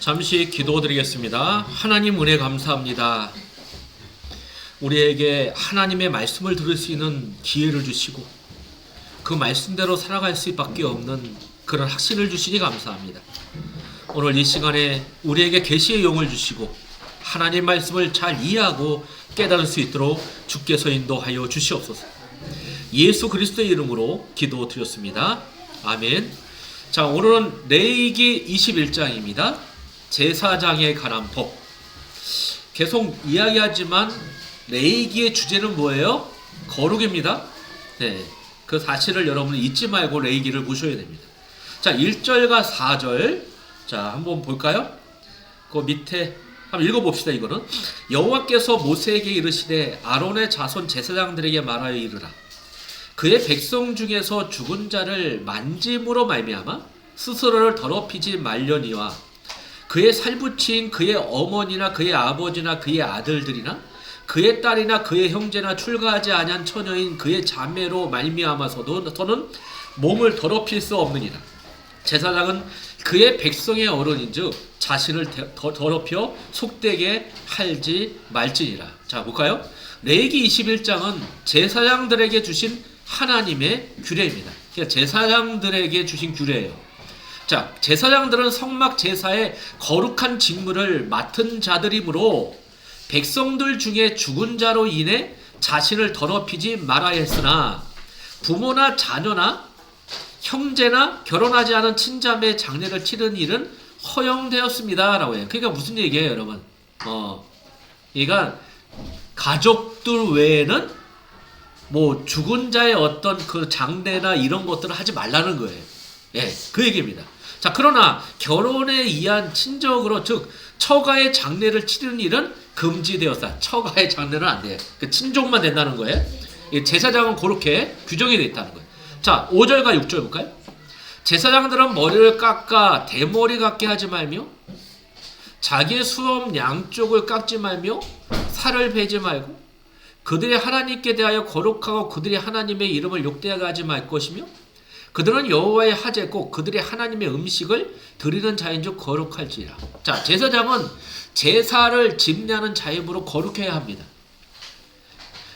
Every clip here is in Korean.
잠시 기도드리겠습니다. 하나님 은혜 감사합니다. 우리에게 하나님의 말씀을 들을 수 있는 기회를 주시고 그 말씀대로 살아갈 수밖에 없는 그런 확신을 주시니 감사합니다. 오늘 이 시간에 우리에게 계시의 용을 주시고 하나님 말씀을 잘 이해하고 깨달을 수 있도록 주께서 인도하여 주시옵소서. 예수 그리스도의 이름으로 기도드렸습니다. 아멘. 자, 오늘은 레이기 21장입니다. 제사장에 관한 법. 계속 이야기하지만 레이기의 주제는 뭐예요? 거룩입니다. 네. 그 사실을 여러분 잊지 말고 레이기를 보셔야 됩니다. 자, 1절과 4절. 자, 한번 볼까요? 그 밑에 한번 읽어봅시다. 이거는 여호와께서 모세에게 이르시되 아론의 자손 제사장들에게 말하여 이르라. 그의 백성 중에서 죽은 자를 만짐으로 말미암아 스스로를 더럽히지 말려니와 그의 살붙인 그의 어머니나 그의 아버지나 그의 아들들이나 그의 딸이나 그의 형제나 출가하지 아니한 처녀인 그의 자매로 말미암아서도 저는 몸을 더럽힐 수 없느니라. 제사장은 그의 백성의 어른인즉 자신을 더럽혀 속되게 할지 말지니라. 자 볼까요? 레이기 21장은 제사장들에게 주신 하나님의 규례입니다. 그러니까 제사장들에게 주신 규례예요. 자, 제사장들은 성막 제사의 거룩한 직무를 맡은 자들이므로 백성들 중에 죽은 자로 인해 자신을 더럽히지 말아야 했으나 부모나 자녀나 형제나 결혼하지 않은 친자매 장례를 치른 일은 허용되었습니다라고 해요. 그러니까 무슨 얘기예요, 여러분? 어, 그러니까 가족들 외에는 뭐 죽은 자의 어떤 그 장례나 이런 것들을 하지 말라는 거예요. 예, 그 얘기입니다. 자, 그러나 결혼에 의한 친족으로 즉 처가의 장례를 치르는 일은 금지되었다. 처가의 장례는 안 돼요. 그 친족만 된다는 거예요. 이 제사장은 그렇게 규정이 되어 있다는 거예요. 자, 5절과 6절 볼까요? 제사장들은 머리를 깎아 대머리 같게 하지 말며 자기의 수염 양쪽을 깎지 말며 살을 베지 말고 그들의 하나님께 대하여 거룩하고 그들의 하나님의 이름을 욕되게 하지 말 것이며 그들은 여호와의 꼭 그들의 하나님의 음식을 드리는 자인즉 거룩할지라. 자, 제사장은 제사를 집례하는 자임으로 거룩해야 합니다.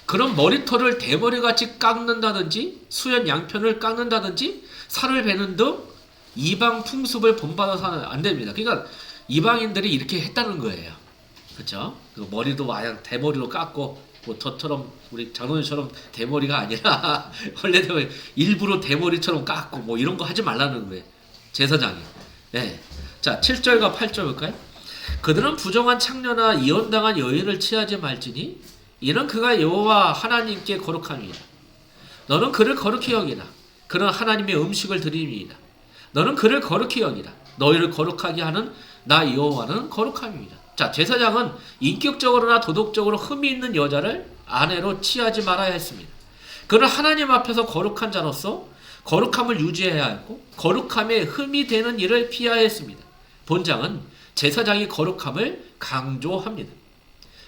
그런 머리털을 대머리같이 깎는다든지 수연 양편을 깎는다든지 살을 베는 등 이방 풍습을 본받아서는 안 됩니다. 그러니까 이방인들이 이렇게 했다는 거예요. 그렇죠? 그 머리도 마냥 대머리로 깎고 뭐 저처럼 우리 장로님처럼 대머리가 아니라 원래는 일부러 대머리처럼 깎고 뭐 이런 거 하지 말라는 거예요. 제사장이. 네. 자, 7절과 8절 볼까요? 그들은 부정한 창녀나 이혼당한 여인을 취하지 말지니 이는 그가 여호와 하나님께 거룩함이라. 너는 그를 거룩히 여기라. 그는 하나님의 음식을 드림이다. 너는 그를 거룩히 여기라. 너희를 거룩하게 하는 나 여호와는 거룩함이다. 자, 제사장은 인격적으로나 도덕적으로 흠이 있는 여자를 아내로 취하지 말아야 했습니다. 그는 하나님 앞에서 거룩한 자로서 거룩함을 유지해야 했고 거룩함에 흠이 되는 일을 피해야 했습니다. 본장은 제사장이 거룩함을 강조합니다.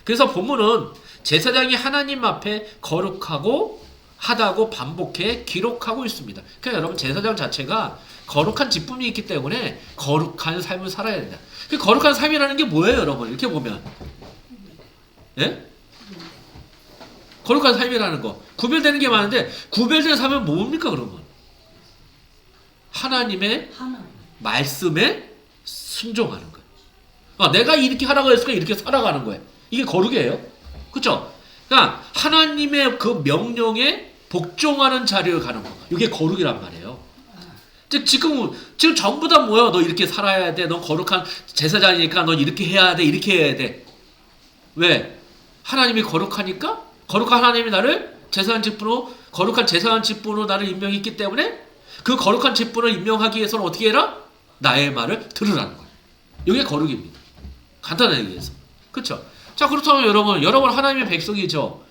그래서 본문은 제사장이 하나님 앞에 거룩하고 하다고 반복해 기록하고 있습니다. 그러니까 여러분 제사장 자체가 거룩한 직분이 있기 때문에 거룩한 삶을 살아야 된다. 그 거룩한 삶이라는 게 뭐예요, 여러분? 이렇게 보면, 예? 거룩한 삶이라는 거 구별되는 게 많은데 구별된 삶은 뭡니까 그러면? 하나님의 하나. 말씀에 순종하는 거예요. 아, 내가 이렇게 하라고 했으니까 이렇게 살아가는 거예요. 이게 거룩이에요. 그렇죠? 그러니까 하나님의 그 명령에 복종하는 자리를 가는 거. 이게 거룩이란 말이에요. 즉 지금 지금 전부 다 뭐야? 너 이렇게 살아야 돼. 너 거룩한 제사장이니까 너 이렇게 해야 돼. 이렇게 해야 돼. 왜? 하나님이 거룩하니까 거룩한 하나님이 나를 제사장 직분으로 거룩한 제사장 직분으로 나를 임명했기 때문에 그 거룩한 직분을 임명하기 위해서는 어떻게 해라? 나의 말을 들으라는 거예요. 이게 거룩입니다. 간단하게 얘기해서. 그렇죠? 자, 그렇다면 여러분, 여러분 하나님의 백성이죠.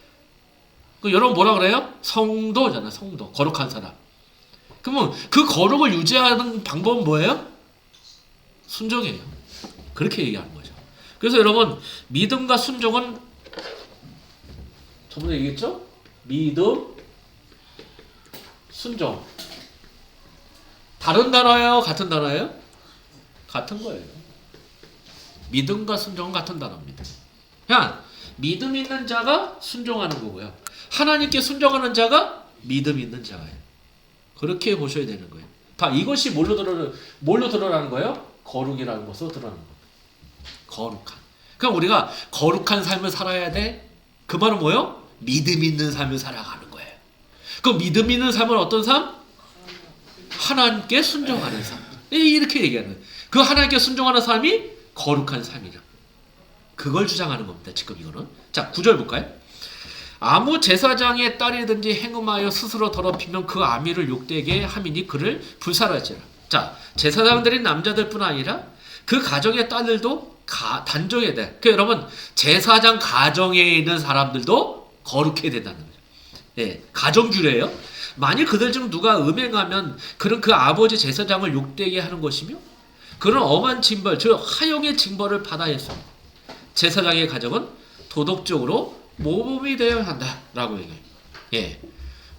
그 여러분 뭐라 그래요? 성도잖아, 성도. 거룩한 사람. 그러면 그 거룩을 유지하는 방법은 뭐예요? 순종이에요. 그렇게 얘기하는 거죠. 그래서 여러분, 믿음과 순종은 저번에 얘기했죠? 믿음, 순종. 다른 단어예요? 같은 단어예요? 같은 거예요. 믿음과 순종은 같은 단어입니다. 그냥 믿음 있는 자가 순종하는 거고요. 하나님께 순종하는 자가 믿음 있는 자예요. 그렇게 보셔야 되는 거예요. 다 이것이 뭘로 들어 뭘로 드러나는 거예요? 거룩이라는 것으로 드러나는 거예요. 거룩한. 그럼 우리가 거룩한 삶을 살아야 돼. 그 말은 뭐요? 믿음 있는 삶을 살아가는 거예요. 그 믿음 있는 삶은 어떤 삶? 하나님께 순종하는 삶. 이렇게 얘기하는 거예요. 그 하나님께 순종하는 삶이 거룩한 삶이라. 그걸 주장하는 겁니다. 지금 이거는. 자, 구절 볼까요? 아무 제사장의 딸이든지 행음하여 스스로 더럽히면 그 아미를 욕되게 함이니 그를 불살할지라. 자, 제사장들인 남자들뿐 아니라 그 가정의 딸들도 가, 단정해야 돼. 그 여러분 제사장 가정에 있는 사람들도 거룩해야 된다는 거죠. 예, 가정 규례예요. 만일 그들 중 누가 음행하면 그런 그 아버지 제사장을 욕되게 하는 것이며 그런 엄한 징벌, 즉 하용의 징벌을 받아야 했습니다. 제사장의 가정은 도덕적으로 모범이 되어야 한다라고 얘기해요. 예.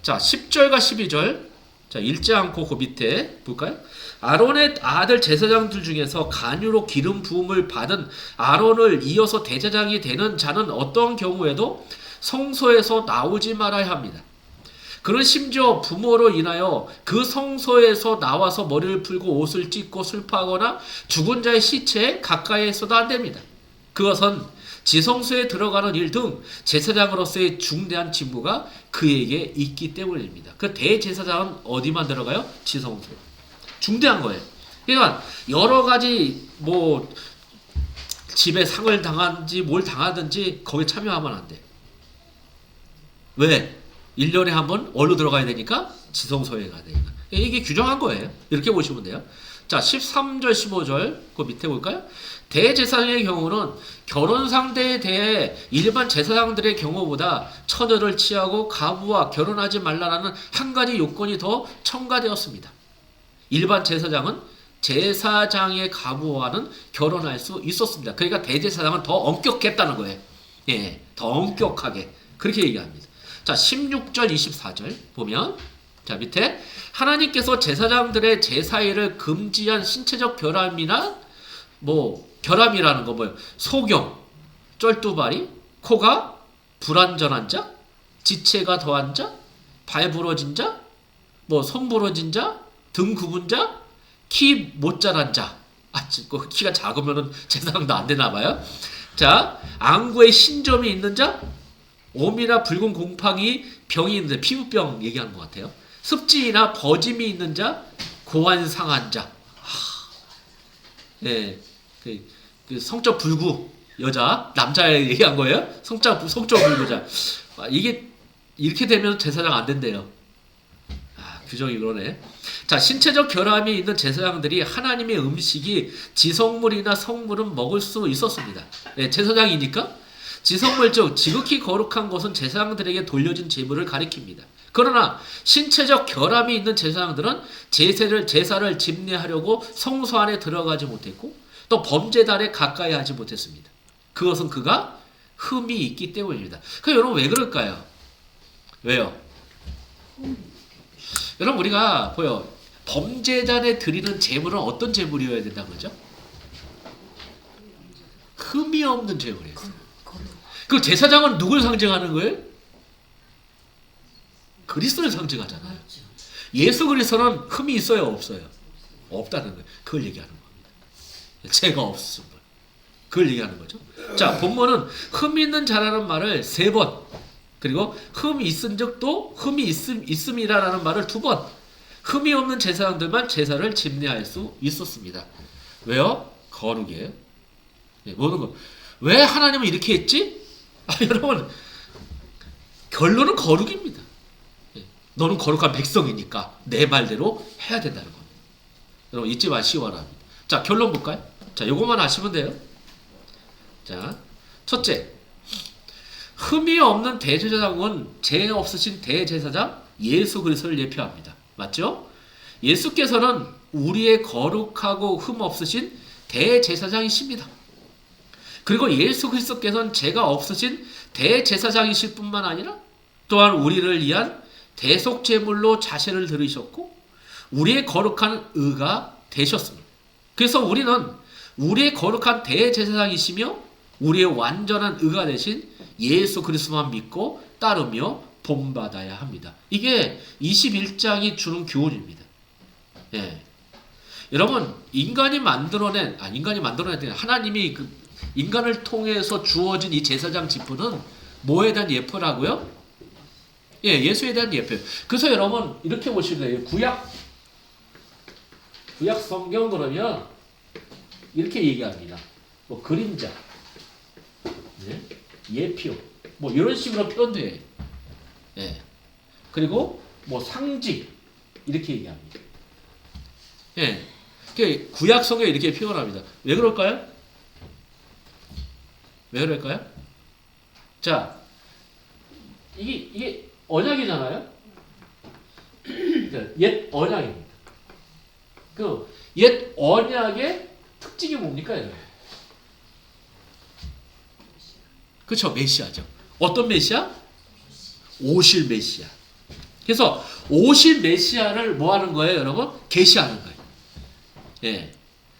자, 10절과 12절. 자, 읽지 않고 그 밑에 볼까요? 아론의 아들 제사장들 중에서 간유로 기름 부음을 받은 아론을 이어서 대제장이 되는 자는 어떠한 경우에도 성소에서 나오지 말아야 합니다. 그는 심지어 부모로 인하여 그 성소에서 나와서 머리를 풀고 옷을 찢고 슬퍼하거나 죽은 자의 시체에 가까이 있어도 안 됩니다. 그것은 지성소에 들어가는 일 등 제사장으로서의 중대한 직무가 그에게 있기 때문입니다. 그 대제사장은 어디만 들어가요? 지성소에. 중대한 거예요. 그러니까 여러 가지 뭐 집에 상을 당하든지 뭘 당하든지 거기 참여하면 안 돼. 왜? 1년에 한번 얼로 들어가야 되니까 지성소에 가야 되니까. 이게 규정한 거예요. 이렇게 보시면 돼요. 자, 13절, 15절, 그 밑에 볼까요? 대제사장의 경우는 결혼 상대에 대해 일반 제사장들의 경우보다 처녀를 취하고 가부와 결혼하지 말라라는 한 가지 요건이 더 첨가되었습니다. 일반 제사장은 제사장의 가부와는 결혼할 수 있었습니다. 그러니까 대제사장은 더 엄격했다는 거예요. 예, 더 엄격하게 그렇게 얘기합니다. 자, 16절, 24절 보면 자 밑에 하나님께서 제사장들의 제사일을 금지한 신체적 결함이나 뭐 결함이라는 거 뭐예요? 소경, 쩔두발이, 코가 불완전한 자, 지체가 더한 자, 발 부러진 자, 뭐 손 부러진 자, 등 굽은 자, 키 못 자란 자. 아, 그 키가 작으면은 제사장도 안 되나 봐요. 자, 안구에 신점이 있는 자, 오미나 붉은 곰팡이 병이 있는데 피부병 얘기하는 것 같아요. 습진이나 버짐이 있는 자, 고환 상한 자. 하, 예, 그, 그 성적 불구 여자 남자 얘기한 거예요? 성적 성적 불구자. 아, 이게 이렇게 되면 제사장 안 된대요. 아, 규정이 그러네. 자, 신체적 결함이 있는 제사장들이 하나님의 음식이 지성물이나 성물은 먹을 수 있었습니다. 네, 제사장이니까 지성물 즉 지극히 거룩한 것은 제사장들에게 돌려진 제물을 가리킵니다. 그러나 신체적 결함이 있는 제사장들은 제사를 제사를 집례하려고 성소 안에 들어가지 못했고 또 범죄단에 가까이 하지 못했습니다. 그것은 그가 흠이 있기 때문입니다. 그 여러분 왜 그럴까요? 왜요? 여러분 우리가 보여 범죄단에 드리는 제물은 어떤 제물이어야 된다 그러죠? 흠이 없는 제물이에요. 그 제사장은 누굴 상징하는 거예요? 그리스도를 상징하잖아요. 예수 그리스도는 흠이 있어요, 없어요? 없다는 거예요. 그걸 얘기하는 겁니다. 죄가 없음. 그걸 얘기하는 거죠. 자, 본문은 흠 있는 자라는 말을 세 번, 그리고 흠이 있은 적도 흠이 있음, 있음이라는 말을 두 번, 흠이 없는 제사장들만 제사를 집례할 수 있었습니다. 왜요? 거룩이에요. 네, 모르는 거. 왜 하나님은 이렇게 했지? 아, 여러분, 결론은 거룩입니다. 예, 너는 거룩한 백성이니까 내 말대로 해야 된다는 겁니다. 여러분 잊지 바랍니다. 자 결론 볼까요? 자 요것만 아시면 돼요. 자 첫째 흠이 없는 대제사장은 죄 없으신 대제사장 예수 그리스도를 예표합니다. 맞죠? 예수께서는 우리의 거룩하고 흠 없으신 대제사장이십니다. 그리고 예수 그리스도께서는 죄가 없으신 대제사장이실 뿐만 아니라 또한 우리를 위한 대속제물로 자신을 들으셨고 우리의 거룩한 의가 되셨습니다. 그래서 우리는 우리의 거룩한 대제사장이시며 우리의 완전한 의가 되신 예수 그리스도만 믿고 따르며 본받아야 합니다. 이게 21장이 주는 교훈입니다. 예. 여러분 인간이 만들어낸 아 인간이 만들어낸 하나님이 그 인간을 통해서 주어진 이 제사장 지푸는 뭐에 대한 예표라고요? 예, 예수에 대한 예표예요. 그래서 여러분 이렇게 돼요. 구약 구약 성경 그러면 이렇게 얘기합니다. 뭐 그림자, 예? 예표, 뭐 이런 식으로 표현돼요. 예. 그리고 뭐 상징 이렇게 얘기합니다. 예. 그 구약 성경에 이렇게 표현합니다. 왜 그럴까요? 왜 그럴까요? 자, 이게 이게 언약이잖아요. 옛 언약입니다. 그 옛 언약의 특징이 뭡니까? 그렇죠, 메시아죠. 어떤 메시아? 오실 메시아. 그래서 오실 메시아를 뭐 하는 거예요, 여러분? 계시하는 거예요. 예.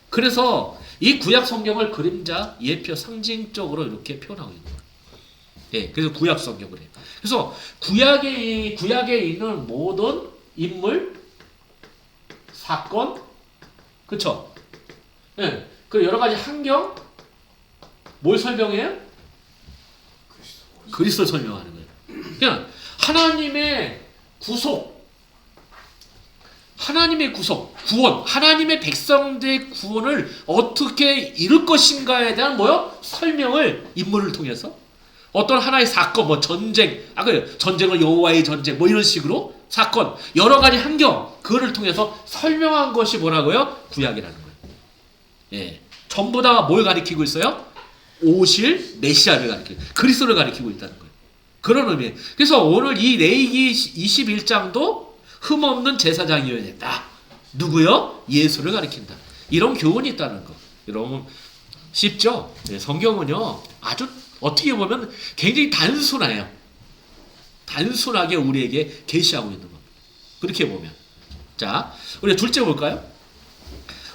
그래서 이 구약 성경을 그림자, 예표, 상징적으로 이렇게 표현하고 있는 거예요. 예. 그래서 구약 성경을 해요. 그래서 구약에 구약에 있는 모든 인물, 사건, 그렇죠? 예. 그 여러 가지 환경 뭘 설명해요? 그리스도 설명하는 거예요. 그냥 하나님의 구속, 하나님의 구속, 구원, 하나님의 백성들의 구원을 어떻게 이룰 것인가에 대한 뭐요? 설명을 인물을 통해서 어떤 하나의 사건, 뭐 전쟁, 아까 그 전쟁은 여호와의 전쟁, 뭐 이런 식으로 사건, 여러 가지 환경, 그거를 통해서 설명한 것이 뭐라고요? 구약이라는 거예요. 예, 전부 다 뭘 가리키고 있어요? 오실 메시아를 가리키고 그리스도를 가리키고 있다는 거예요. 그런 의미. 그래서 오늘 이 레이기 21장도 흠없는 제사장이어야 된다. 누구요? 예수를 가리킨다. 이런 교훈이 있다는 거. 여러분 쉽죠? 네, 성경은요 아주 어떻게 보면 굉장히 단순해요. 단순하게 우리에게 계시하고 있는 겁니다. 그렇게 보면 자 우리 둘째 볼까요?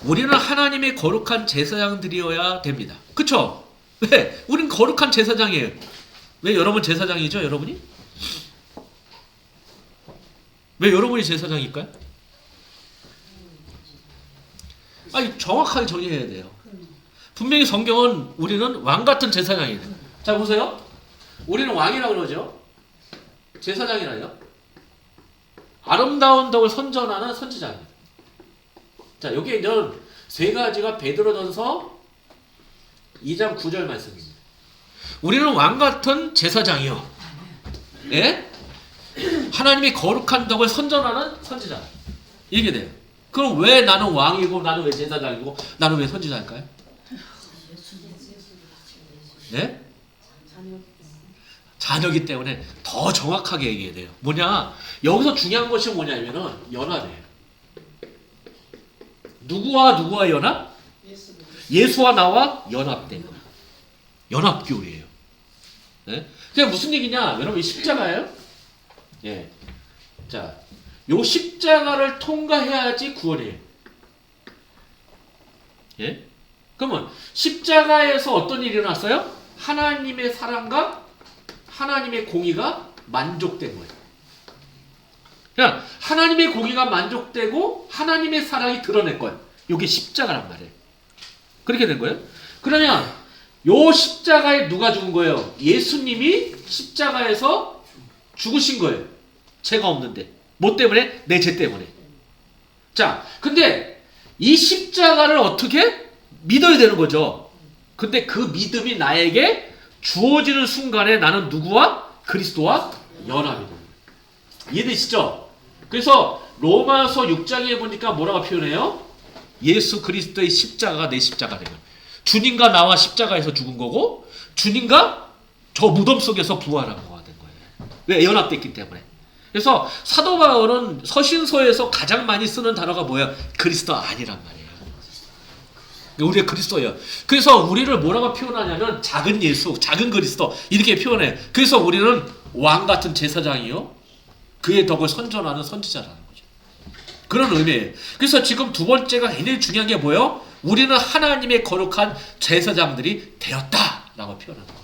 우리는 하나님의 거룩한 제사장들이어야 됩니다. 그쵸? 왜? 우린 거룩한 제사장이에요. 왜 여러분 제사장이죠, 여러분이? 왜 여러분이 제사장일까요? 아니, 정확하게 정의해야 돼요. 분명히 성경은 우리는 왕 같은 제사장이에요. 자, 보세요. 우리는 왕이라 그러죠. 제사장이라요. 아름다운 덕을 선전하는 선지자입니다. 자, 여기에 이제 세 가지가 베드로전서 2장 9절 말씀입니다. 우리는 왕 같은 제사장이요. 예? 하나님의 거룩한 덕을 선전하는 선지자. 이게 돼요. 그럼 왜 나는 왕이고 나는 왜 제사장이고 나는 왜 선지자일까요? 네? 자녀기 때문에 더 정확하게 얘기해야 돼요. 뭐냐? 여기서 중요한 것이 뭐냐면은 연합이에요. 누구와 누구와 연합? 예수와 나와 연합된 거야. 연합교회예요. 네? 그게 무슨 얘기냐? 여러분 이 십자가예요. 예. 자, 요 십자가를 통과해야지 구원이에요. 예? 그러면 십자가에서 어떤 일이 일어났어요? 하나님의 사랑과 하나님의 공의가 만족된 거예요. 그냥 하나님의 공의가 만족되고 하나님의 사랑이 드러낸 거예요. 이게 십자가란 말이에요. 그렇게 된 거예요. 그러면 요 십자가에 누가 죽은 거예요? 예수님이 십자가에서 죽으신 거예요. 죄가 없는데. 뭐 때문에? 내 죄 때문에. 자, 근데 이 십자가를 어떻게 믿어야 되는 거죠. 근데 그 믿음이 나에게 주어지는 순간에 나는 누구와? 그리스도와 연합이 되는 거예요. 이해되시죠? 그래서 로마서 6장에 보니까 뭐라고 표현해요? 예수 그리스도의 십자가가 내 십자가래요. 주님과 나와 십자가에서 죽은 거고 주님과 저 무덤 속에서 부활한 거가 된 거예요. 왜? 연합됐기 때문에. 그래서 사도 바울은 서신서에서 가장 많이 쓰는 단어가 뭐예요? 그리스도 아니란 말이에요. 우리가 그리스도예요. 그래서 우리를 뭐라고 표현하냐면 작은 예수, 작은 그리스도 이렇게 표현해. 그래서 우리는 왕 같은 제사장이요. 그의 덕을 선전하는 선지자라는 거죠. 그런 의미예요. 그래서 지금 두 번째가 굉장히 중요한 게 뭐예요? 우리는 하나님의 거룩한 제사장들이 되었다라고 표현하는 겁니다.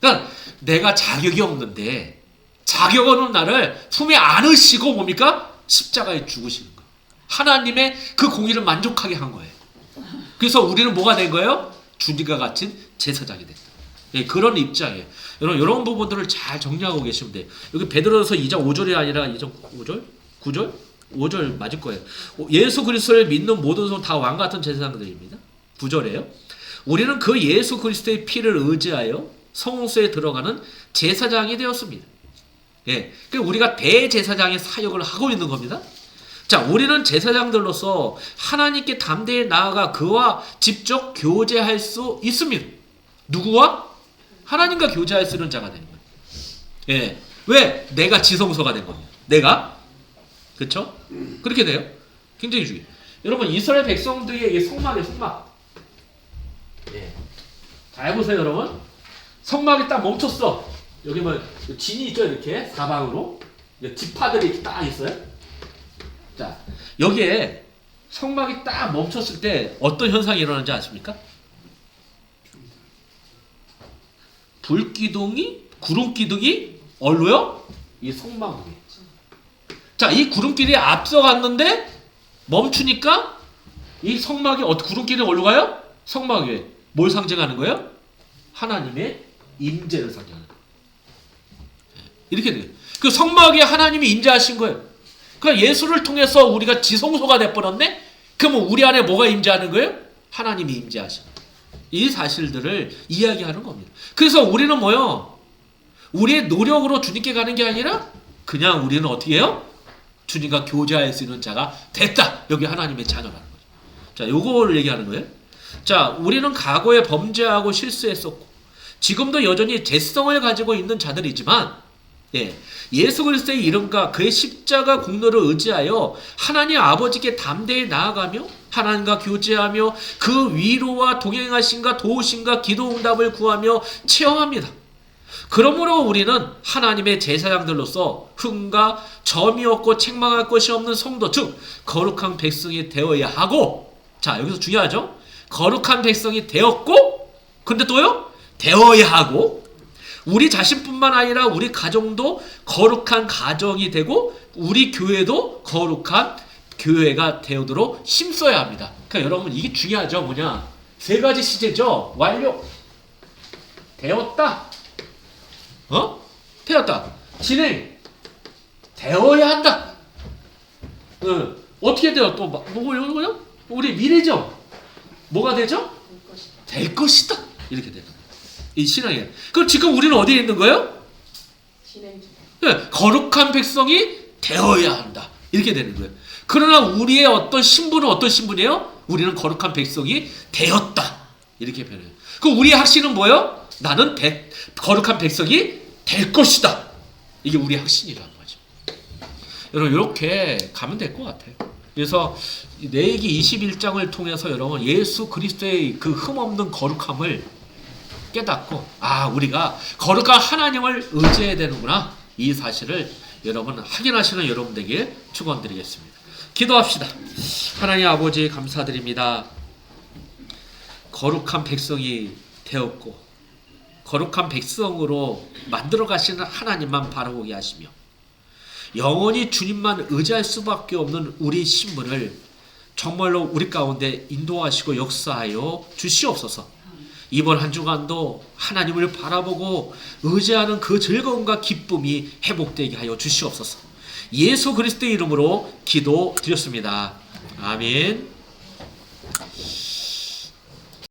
그러니까 내가 자격이 없는데 자격 없는 나를 품에 안으시고 뭡니까? 십자가에 죽으시는 거예요. 하나님의 그 공의를 만족하게 한 거예요. 그래서 우리는 뭐가 된 거예요? 주님과 같은 제사장이 됐다. 예, 그런 입장이에요. 여러분 이런 부분들을 잘 정리하고 계시면 돼요. 여기 베드로서 2장 5절이 아니라 2장 5절? 9절? 5절 맞을 거예요. 예수 그리스도를 믿는 모든 성다왕 같은 제사장들입니다. 9절에요. 우리는 그 예수 그리스도의 피를 의지하여 성소에 들어가는 제사장이 되었습니다. 예. 그 우리가 대제사장의 사역을 하고 있는 겁니다. 자, 우리는 제사장들로서 하나님께 담대히 나아가 그와 직접 교제할 수 있습니다. 누구와? 하나님과 교제할 수 있는 자가 되는 거예요. 예. 왜? 내가 지성소가 된 겁니다. 내가. 그렇죠? 그렇게 돼요. 굉장히 중요해요. 여러분, 이스라엘 백성들의 이게 성막이에요, 성막. 예. 잘 보세요, 여러분. 성막이 딱 멈췄어. 여기 뭐 진이 있죠, 이렇게 사방으로. 지파들이 딱 있어요. 자, 여기에 성막이 딱 멈췄을 때 어떤 현상이 일어나는지 아십니까? 불기둥이 구름기둥이 얼로요? 이 성막 위에. 자, 이 구름길이 앞서갔는데 멈추니까 이 성막이 어 구름길이 어디로 가요? 성막 위에. 뭘 상징하는 거예요? 하나님의 임재를 상징하는 거예요. 이렇게 돼요. 그 성막에 하나님이 임재하신 거예요. 그러니까 예수를 통해서 우리가 지성소가 돼버렸네? 그러면 우리 안에 뭐가 임재하는 거예요? 하나님이 거예요. 이 사실들을 이야기하는 겁니다. 그래서 우리는 뭐요? 우리의 노력으로 주님께 가는 게 아니라 그냥 우리는 어떻게 해요? 주님과 교제할 수 있는 자가 됐다. 여기 하나님의 자녀라는 거죠. 자, 요거를 얘기하는 거예요. 자, 우리는 과거에 범죄하고 실수했었고 지금도 여전히 죄성을 가지고 있는 자들이지만 예, 예수 그리스도의 이름과 그의 십자가 공로를 의지하여 하나님 아버지께 담대히 나아가며 하나님과 교제하며 그 위로와 동행하심과 도우심과 기도 응답을 구하며 체험합니다. 그러므로 우리는 하나님의 제사장들로서 흠과 점이 없고 책망할 것이 없는 성도 즉 거룩한 백성이 되어야 하고 자 여기서 중요하죠? 거룩한 백성이 되었고 근데 또요? 되어야 하고 우리 자신뿐만 아니라 우리 가정도 거룩한 가정이 되고 우리 교회도 거룩한 교회가 되도록 힘써야 합니다. 그러니까 여러분 이게 중요하죠. 뭐냐? 세 가지 시제죠. 완료. 되었다. 어? 되었다. 진행. 되어야 한다. 어, 어떻게 돼요? 또 뭐- 뭐고요? 우리 미래죠. 뭐가 되죠? 될 것이다. 이렇게 되는 거예요. 이 신앙이에요. 그럼 지금 우리는 어디에 있는 거예요? 네, 거룩한 백성이 되어야 한다. 이렇게 되는 거예요. 그러나 우리의 어떤 신분은 어떤 신분이에요? 우리는 거룩한 백성이 되었다. 이렇게 표현해요. 그럼 우리의 확신은 뭐예요? 나는 백- 거룩한 백성이 될 것이다. 이게 우리의 확신이라는 거죠. 여러분 이렇게 가면 될 것 같아요. 그래서 내기 21장을 통해서 여러분 예수 그리스도의 그 흠없는 거룩함을 깨닫고 아 우리가 거룩한 하나님을 의지해야 되는구나 이 사실을 여러분 확인하시는 여러분들에게 축원드리겠습니다. 기도합시다. 하나님 아버지 감사드립니다. 거룩한 백성이 되었고 거룩한 백성으로 만들어 가시는 하나님만 바라보게 하시며 영원히 주님만 의지할 수밖에 없는 우리 신분을 정말로 우리 가운데 인도하시고 역사하여 주시옵소서. 이번 한 주간도 하나님을 바라보고 의지하는 그 즐거움과 기쁨이 회복되게 하여 주시옵소서. 예수 그리스도의 이름으로 기도드렸습니다. 아멘.